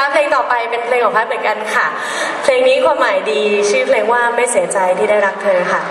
ะ เพลงต่อไปเป็นเพลงของพัดเหมือนกันค่ะ เพลงนี้ความหมายดีชื่อเพลงว่าไม่เสียใจที่ได้รักเธอค่ะ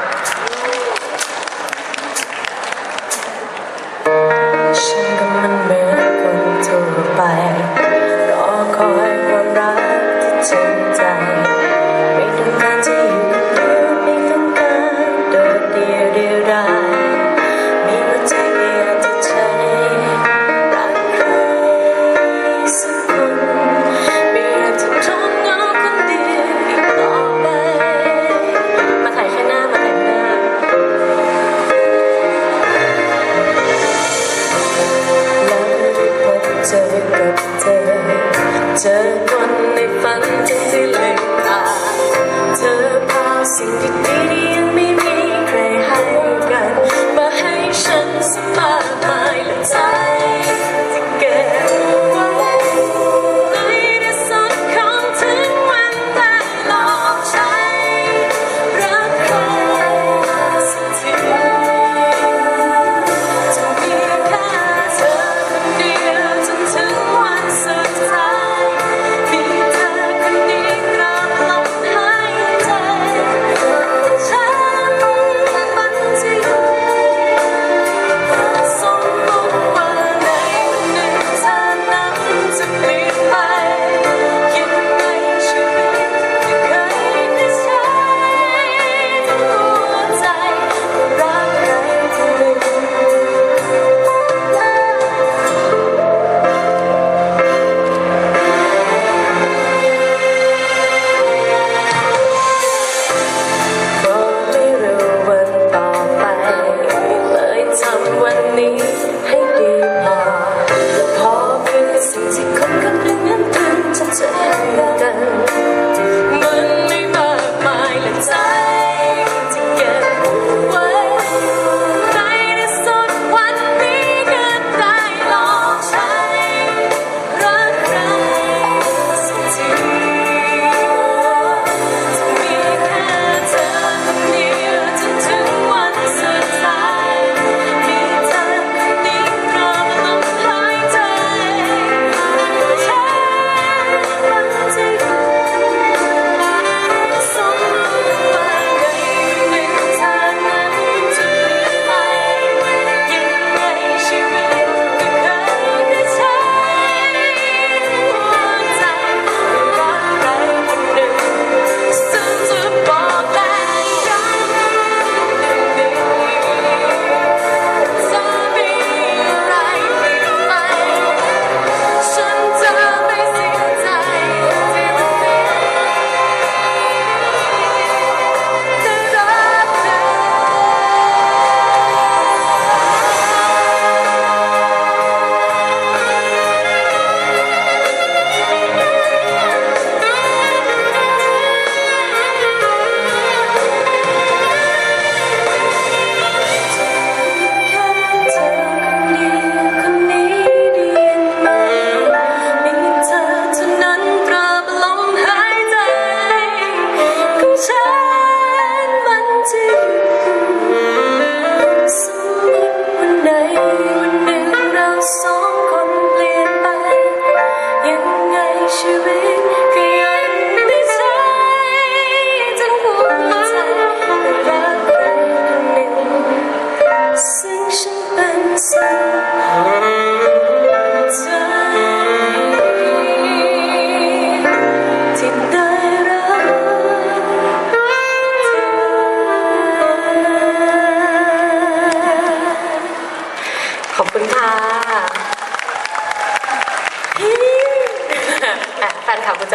ับเธอ เจอคนในฝันจนสิ้นเลยตาเธอพาสิ่งดีๆ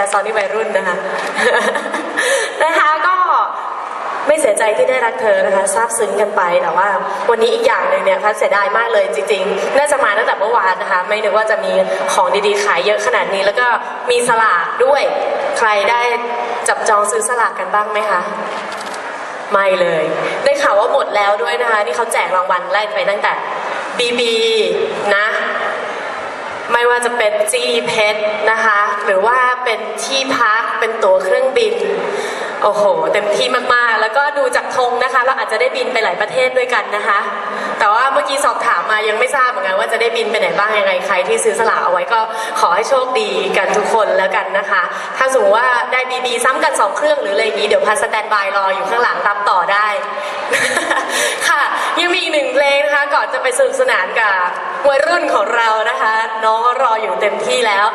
แต่ซอนนี่วัยรุ่นนะคะ นะคะก็ไม่เสียใจที่ได้รักเธอนะคะซาบซึ้งกันไปแต่ว่า วันนี้อีกอย่างหนึ่งเนี่ยพัดเสียดายมากเลยจริงๆ น่าจะมาตั้งแต่เมื่อวานนะคะ ไม่นึกว่าจะมีของดีๆขายเยอะขนาดนี้ แล้วก็มีสลากด้วย ใครได้จับจองซื้อสลากกันบ้างไหมคะไม่เลย ได้ข่าวว่าหมดแล้วด้วยนะคะที่เขาแจกรางวัลไล่ไปตั้งแต่บีบีนะ ไม่ว่าจะเป็นจีเพชรนะคะ หรือว่า ที่พักเป็นตั๋วเครื่องบิน โอ้โห เต็มที่มากๆ แล้วก็ดูจากธงนะคะ เราอาจจะได้บินไปหลายประเทศด้วยกันนะคะ แต่ว่าเมื่อกี้สอบถามมายังไม่ทราบเหมือนกันว่าจะได้บินไปไหนบ้างยังไงใครที่ซื้อสลากเอาไว้ก็ขอให้โชคดีกันทุกคนแล้วกันนะคะ ถ้าสมมติว่าได้บีบีซ้ำกันสองเครื่องหรืออะไรอย่างนี้เดี๋ยวพันสแตนบายรออยู่ข้างหลังตามต่อได้ ค่ะยังมีอีกหนึ่งเพลงนะคะก่อนจะไปสนุกสนานกับวัยรุ่นของเรานะคะ น้องรออยู่เต็มที่แล้ว